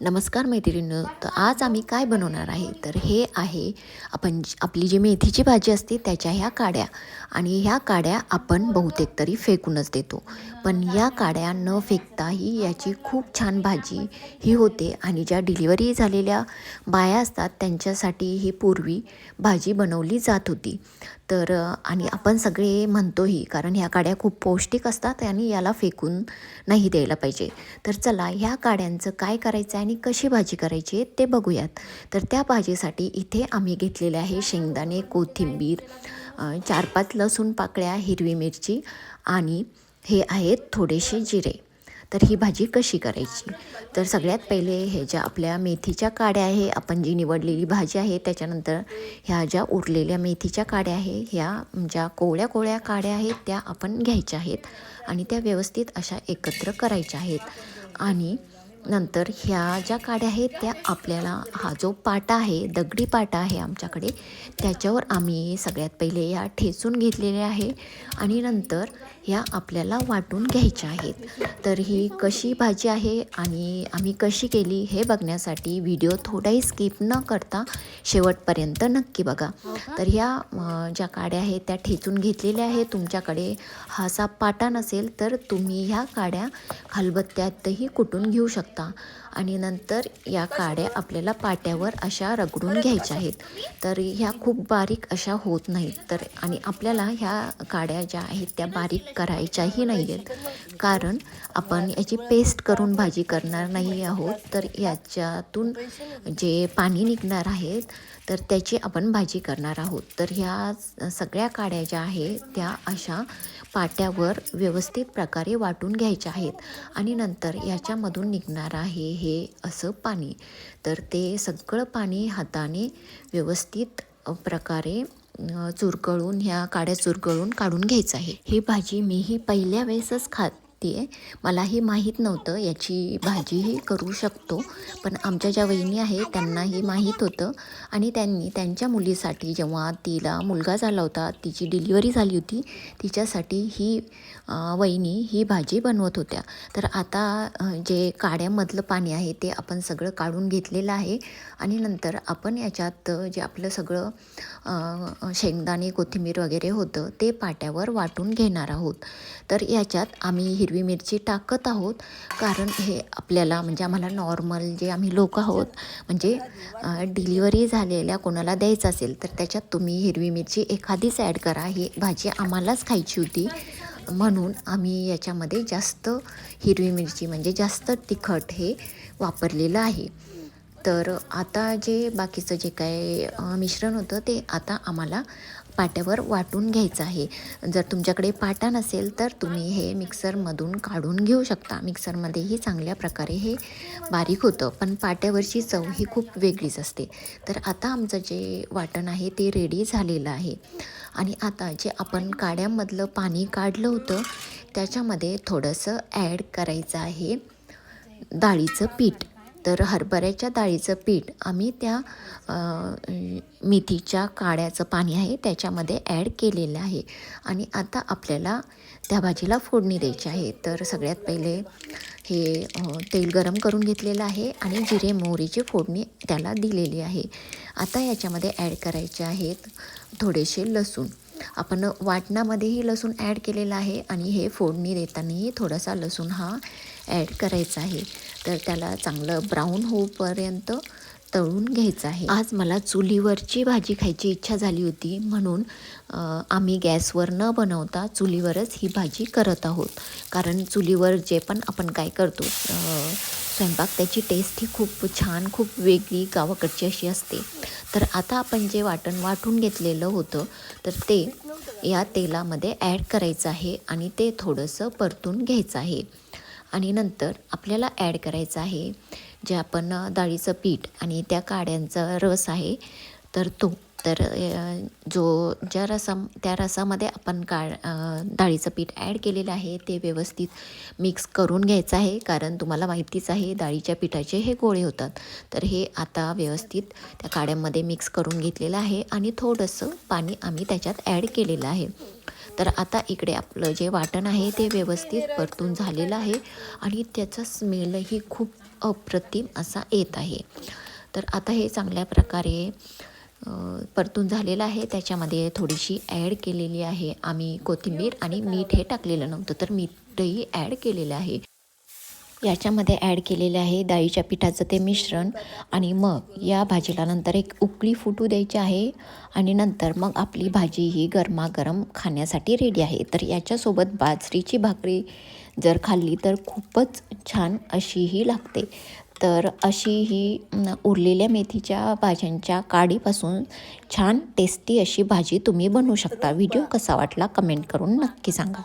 नमस्कार मैत्रिणींनो तर आज आम्ही काय बनवणार आहे? तर हे आहे आपण आपली जी मेथीची भाजी असते त्याच्या ह्या काड्या. आणि ह्या काड्या आपण बहुतेक तरी फेकूनच देतो. पण या काड्या न फेकताही याची खूप छान भाजी ही होते. आणि ज्या डिलिव्हरी झालेल्या बाया असतात त्यांच्यासाठी ही पूर्वी भाजी बनवली जात होती. तर आणि आपण सगळे म्हणतोही कारण ह्या काड्या खूप पौष्टिक असतात आणि याला फेकून नाही द्यायला पाहिजे. तर चला ह्या काड्यांचं काय करायचं आहे आणि कशी भाजी करायची आहे ते बघूयात. तर त्या भाजीसाठी इथे आम्ही घेतलेले आहे शेंगदाणे कोथिंबीर चार पाच लसूण पाकळ्या हिरवी मिरची आणि हे आहेत थोडेसे जिरे. तर ही भाजी कशी करायची? तर सगळ्यात पहिले हे ज्या आपल्या मेथीच्या काड्या आहे आपण जी निवडलेली भाजी आहे त्याच्यानंतर ह्या ज्या उरलेल्या मेथीच्या काड्या आहे ह्या ज्या कोवळ्या कोवळ्या काड्या आहेत त्या आपण घ्यायच्या आहेत आणि त्या व्यवस्थित अशा एकत्र करायच्या आहेत. आणि नंतर ह्या ज्या काड्या आहेत त्या आपल्याला हा जो पाटा आहे दगडी पाटा आहे आमच्याकडे त्याच्यावर आम्ही सगळ्यात पहिले या ठेचून घेतलेल्या आहे आणि नंतर ह्या आपल्याला वाटून घ्यायच्या आहेत. तर ही कशी भाजी आहे आणि आम्ही कशी केली हे बघण्यासाठी व्हिडिओ थोडाही स्किप न करता शेवटपर्यंत नक्की बघा. तर ह्या ज्या काड्या आहेत त्या ठेचून घेतलेल्या आहेत. तुमच्याकडे हा असा पाटा नसेल तर तुम्ही ह्या काड्या खलबत्त्यातही कुटून घेऊ शकता. だ。आणि नंतर या काड्या आपल्याला पाट्यावर अशा रगडून घ्यायच्या आहेत. तर ह्या खूप बारीक अशा होत नाहीत. तर आणि आपल्याला ह्या काड्या ज्या आहेत त्या बारीक करायच्याही नाही आहेत कारण आपण याची पेस्ट करून भाजी करणार नाही आहोत. तर याच्यातून जे पाणी निघणार आहेत तर त्याची आपण भाजी करणार आहोत. तर ह्या सगळ्या काड्या ज्या आहेत त्या अशा पाट्यावर व्यवस्थित प्रकारे वाटून घ्यायच्या आहेत. आणि नंतर याच्यामधून निघणार आहे हे असं पाणी. तर ते सगळं पाणी हाताने व्यवस्थित प्रकारे चुरकळून चुरगळून ह्या काड्या चुरगळून काढून घ्यायचं आहे. ही भाजी मीही पहिल्या वेळेसच खात आहे मला हे माहीत नव्हतं याची भाजीही करू शकतो. पण आमच्या ज्या वहिनी आहे त्यांनाही माहीत होतं. आणि त्यांनी त्यांच्या मुलीसाठी जेव्हा तिला मुलगा झाला होता तिची डिलिव्हरी झाली होती तिच्यासाठी ही वहिनी ही भाजी बनवत होत्या. तर आता जे काड्यामधलं पाणी आहे ते आपण सगळं काढून घेतलेलं आहे. आणि नंतर आपण याच्यात जे आपलं सगळं शेंगदाणे कोथिंबीर वगैरे होतं ते पाट्यावर वाटून घेणार आहोत. तर याच्यात आम्ही हिरवी हिरवी मिरची टाकत आहोत. कारण हे आपल्याला म्हणजे आम्हाला नॉर्मल जे आम्ही लोक आहोत म्हणजे डिलिव्हरी झालेल्या कोणाला द्यायचं असेल तर त्याच्यात तुम्ही हिरवी मिरची एखादीच ॲड करा. ही भाजी आम्हालाच खायची होती. म्हणून आम्ही याच्यामध्ये जास्त हिरवी मिरची म्हणजे जास्त तिखट हे वापरलेलं आहे. तर आता जे बाकीचं जे काय मिश्रण होतं ते आता आम्हाला पाट्यावर वाटून घ्यायचं आहे. जर तुमच्याकडे पाटा नसेल तर तुम्ही हे मिक्सरमधून काढून घेऊ शकता. मिक्सरमध्येही चांगल्या प्रकारे हे बारीक होतं पण पाट्यावरची चव ही खूप वेगळीच असते. तर आता आमचं जे वाटण आहे ते रेडी झालेलं आहे. आणि आता जे आपण काड्यांमधलं पाणी काढलं होतं त्याच्यामध्ये थोडंसं ॲड करायचं आहे. डाळीचं पीठ. तर हरभऱ्याच्या डाळीचं पीठ आम्ही त्या मेथीच्या काड्याचं पाणी आहे त्याच्यामध्ये ॲड केलेलं आहे. आणि आता आपल्याला त्या भाजीला फोडणी द्यायची आहे. तर सगळ्यात पहिले हे तेल गरम करून घेतलेलं आहे आणि जिरे मोहरीची फोडणी त्याला दिलेली आहे. आता याच्यामध्ये ॲड करायचे आहेत थोडेसे लसूण. आपण वाटणामध्येही लसूण ॲड केलेला आहे आणि हे फोडणी देतानाही थोडासा लसूण हा ॲड करायचं आहे. तर त्याला चांगलं ब्राऊन होऊपर्यंत तळून घ्यायचं आहे. आज मला चुलीवरची भाजी खायची इच्छा झाली होती. म्हणून आम्ही गॅसवर न बनवता चुलीवरच ही भाजी करत आहोत. कारण चुलीवर जे पण आपण काय करतो स्वयंपाक त्याची टेस्ट ही खूप छान खूप वेगळी गावाकडची अशी असते. तर आता आपण जे वाटण वाटून घेतलेलं होतं तर ते या तेलामध्ये ॲड करायचं आहे आणि ते थोडंसं परतून घ्यायचं आहे. आणि नंतर आपल्याला ॲड करायचं आहे जे आपण डाळीचं पीठ आणि त्या काड्यांचा रस आहे तर तो तर जो ज्या रसा त्या रसामध्ये आपण का डाळीचं पीठ ॲड केलेलं आहे ते व्यवस्थित मिक्स करून घ्यायचं आहे कारण तुम्हाला माहितीच आहे डाळीच्या पिठाचे हे गोळे होतात. तर हे आता व्यवस्थित त्या काड्यांमध्ये मिक्स करून घेतलेलं आहे आणि थोडंसं पाणी आम्ही त्याच्यात ॲड केलेलं आहे. तर आता इकडे आपलं जे वाटण आहे ते व्यवस्थित परतून झालेलं आहे आणि त्याचा स्मेलही खूप अप्रतिम असा येत आहे. तर आता हे चांगल्या प्रकारे परतून झालेलं आहे. त्याच्यामध्ये थोडीशी ॲड केलेली आहे आम्ही कोथिंबीर आणि मीठ हे टाकलेलं नव्हतं तर मीठही ॲड केलेलं आहे. याच्यामध्ये ॲड केलेले आहे डाळीच्या पिठाचं ते मिश्रण आणि मग या भाजीला नंतर एक उकळी फुटू द्यायची आहे आणि नंतर मग आपली भाजी ही गरमागरम खाण्यासाठी रेडी आहे. तर याच्यासोबत बाजरीची भाकरी जर खाल्ली तर खूपच छान अशी ही लागते. तर अशी ही उरलेल्या मेथीच्या भाज्यांच्या काडीपासून छान टेस्टी अशी भाजी तुम्ही बनवू शकता. व्हिडिओ कसा वाटला कमेंट करून नक्की सांगा.